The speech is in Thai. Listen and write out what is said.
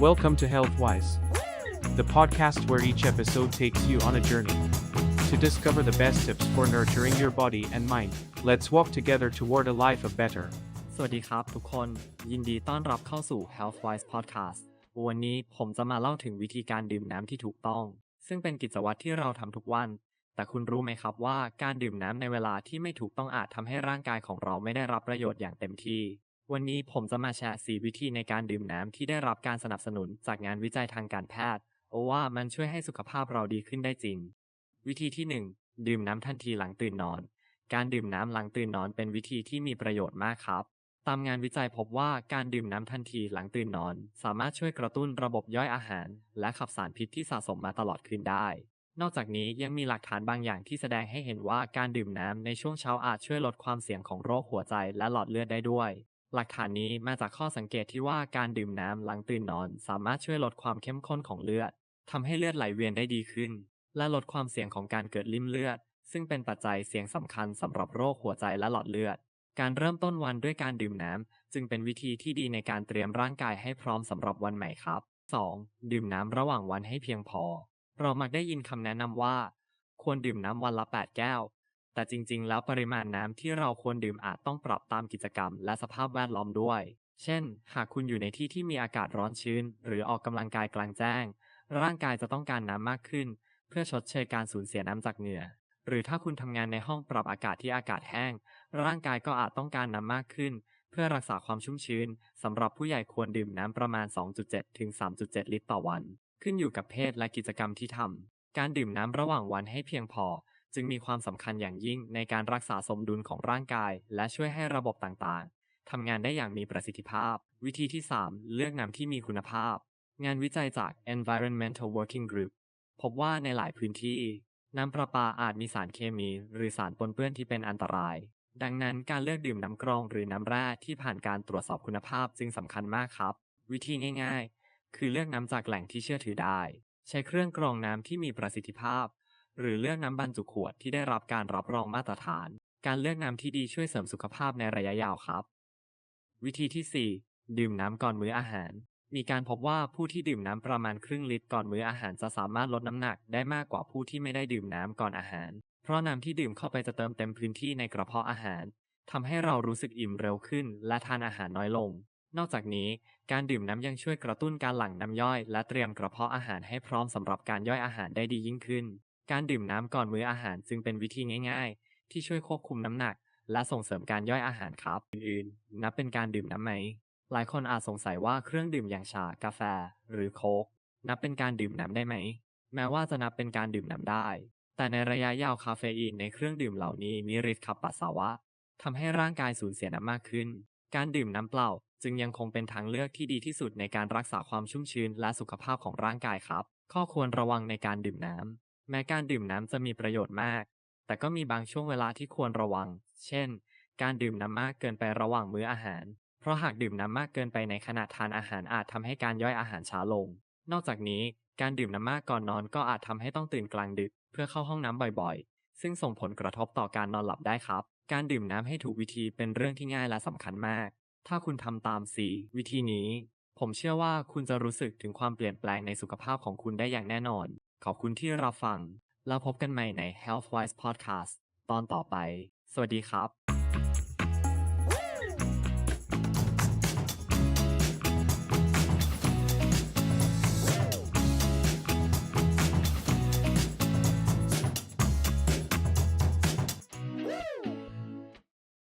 Welcome to HealthWise, the podcast where each episode takes you on a journey to discover the best tips for nurturing your body and mind. Let's walk together toward a life of better. สวัสดีครับทุกคน ยินดีต้อนรับเข้าสู่ Healthwise Podcast วันนี้ผมจะมาเล่าถึงวิธีการดื่มน้ำที่ถูกต้อง ซึ่งเป็นกิจวัตรที่เราทำทุกวัน แต่คุณรู้ไหมครับว่าการดื่มน้ำในเวลาที่ไม่ถูกต้องอาจทำให้ร่างกายของเราไม่ได้รับประโยชน์อย่างเต็มที่ วันนี้ผมจะมาแชร์ 4 วิธีในการดื่มน้ำที่ได้รับการสนับสนุนจากงานวิจัยทางการแพทย์ว่ามันช่วยให้สุขภาพเราดีขึ้นได้จริง วิธีที่ 1 ดื่มน้ำทันทีหลังตื่นนอน การดื่มน้ำหลังตื่นนอนเป็นวิธีที่มีประโยชน์มากครับ ตามงานวิจัยพบว่าการดื่มน้ำทันทีหลังตื่นนอน สามารถช่วยกระตุ้นระบบย่อยอาหาร และขับสารพิษที่สะสมมาตลอดคืนได้ นอกจากนี้ยังมีหลักฐานบางอย่างที่แสดงให้เห็นว่าการดื่มน้ำในช่วงเช้าอาจช่วยลดความเสี่ยงของโรคหัวใจและหลอดเลือดได้ด้วย หลักฐานนี้มาจากข้อสังเกตที่ว่าการดื่มน้ำหลังตื่นนอนสามารถช่วยลดความเข้มข้นของเลือดทำให้เลือดไหลเวียนได้ดีขึ้น และลดความเสี่ยงของการเกิดลิ่มเลือด ซึ่งเป็นปัจจัยเสี่ยงสำคัญสำหรับโรคหัวใจและหลอดเลือด การเริ่มต้นวันด้วยการดื่มน้ำจึงเป็นวิธีที่ดีในการเตรียมร่างกายให้พร้อมสำหรับวันใหม่ครับ 2. ดื่มน้ำระหว่างวันให้เพียงพอ เรามักได้ยินคำแนะนำว่า ควรดื่มน้ำวันละ 8 แก้ว แต่จริงๆ แล้วปริมาณน้ำที่เราควรดื่มอาจต้องปรับตามกิจกรรม และสภาพแวดล้อมด้วย เช่น หากคุณอยู่ในที่ที่มีอากาศร้อนชื้น หรือออกกำลังกายกลางแจ้ง ร่างกายจะต้องการน้ำมากขึ้น เพื่อชดเชยการสูญเสียน้ำจากเหงื่อ หรือถ้าคุณทำงานในห้องปรับอากาศที่อากาศแห้ง ร่างกายก็อาจต้องการน้ำมากขึ้น เพื่อรักษาความชุ่มชื้นสำหรับผู้ใหญ่ควรดื่มน้ำประมาณ 2.7 ถึง 3.7 ลิตรต่อวัน ขึ้นอยู่กับเพศและกิจกรรมที่ทำการดื่มน้ำระหว่างวันให้เพียงพอ จึงมีความสำคัญอย่างยิ่งในการรักษาสมดุลของร่างกาย และช่วยให้ระบบต่างๆทำงานได้อย่างมีประสิทธิภาพ วิธีที่ 3 เลือกน้ำที่มีคุณภาพ งานวิจัยจาก Environmental Working Group พบว่าในหลายพื้นที่ น้ำประปาอาจมีสารเคมี หรือสารปนเปื้อนที่เป็นอันตราย ดังนั้นการเลือกดื่มน้ำกรองหรือน้ำแร่ที่ผ่านการตรวจสอบคุณภาพจึงสำคัญมากครับ วิธีง่าย ๆ คือเลือกน้ำจากแหล่งที่เชื่อถือได้ ใช้เครื่องกรองน้ำที่มีประสิทธิภาพ หรือเลือกน้ำบรรจุขวดที่ได้รับการรับรองมาตรฐาน การเลือกน้ำที่ดีช่วยเสริมสุขภาพในระยะยาวครับ วิธีที่ 4 ดื่มน้ำก่อนมื้ออาหาร มีการพบว่าผู้ที่ดื่มน้ำประมาณครึ่งลิตรก่อนมื้ออาหารจะสามารถลดน้ำหนักได้มากกว่าผู้ที่ไม่ได้ดื่มน้ำก่อนอาหาร เพราะน้ำที่ดื่มเข้าไปจะเติมเต็มพื้นที่ในกระเพาะอาหารทำให้เรารู้สึกอิ่มเร็วขึ้น และทานอาหารน้อยลง นอกจากนี้การดื่มน้ำยังช่วยกระตุ้นการหลั่งน้ำย่อย และเตรียมกระเพาะอาหารให้พร้อมสำหรับการย่อยอาหารได้ดียิ่งขึ้น การดื่มน้ำก่อนมื้ออาหารจึงเป็นวิธีง่าย ๆ ที่ช่วยควบคุมน้ำหนัก และส่งเสริมการย่อยอาหารครับ อื่นๆ นับเป็นการดื่มน้ำไหม หลายคนอาจสงสัยว่าเครื่องดื่มอย่างชากาแฟ หรือโค้กนับเป็นการดื่มน้ำได้ไหม แม้ว่าจะนับเป็นการดื่มน้ำได้ แต่ในระยะยาวคาเฟอีนในเครื่องดื่มเหล่านี้มีฤทธิ์ขับปัสสาวะทำให้ร่างกายสูญเสียน้ำมากขึ้น การดื่มน้ำเปล่าจึงยังคงเป็นทางเลือกที่ดีที่สุดในการรักษาความชุ่มชื้นและสุขภาพของร่างกายครับ ข้อควรระวังในการดื่มน้ำ แม้การดื่มน้ำจะมีประโยชน์มาก แต่ก็มีบางช่วงเวลาที่ควรระวัง เช่น การดื่มน้ำมากเกินไประหว่างมื้ออาหาร เพราะหากดื่มน้ำมากเกินไปในขณะทานอาหารอาจทำให้การย่อยอาหารช้าลง นอกจากนี้การดื่มน้ำมากก่อนนอนก็อาจทำให้ต้องตื่นกลางดึก เพื่อเข้าห้องน้ำบ่อยๆ ซึ่งส่งผลกระทบต่อการนอนหลับได้ครับ การดื่มน้ำให้ถูกวิธีเป็นเรื่องที่ง่ายและสำคัญมาก ถ้าคุณทำตามสีวิธีนี้ ผมเชื่อว่าคุณจะรู้สึกถึงความเปลี่ยนแปลงในสุขภาพของคุณได้อย่างแน่นอน ขอบคุณที่รับฟัง แล้วพบกันใหม่ใน Healthwise Podcast ตอนต่อไป สวัสดีครับ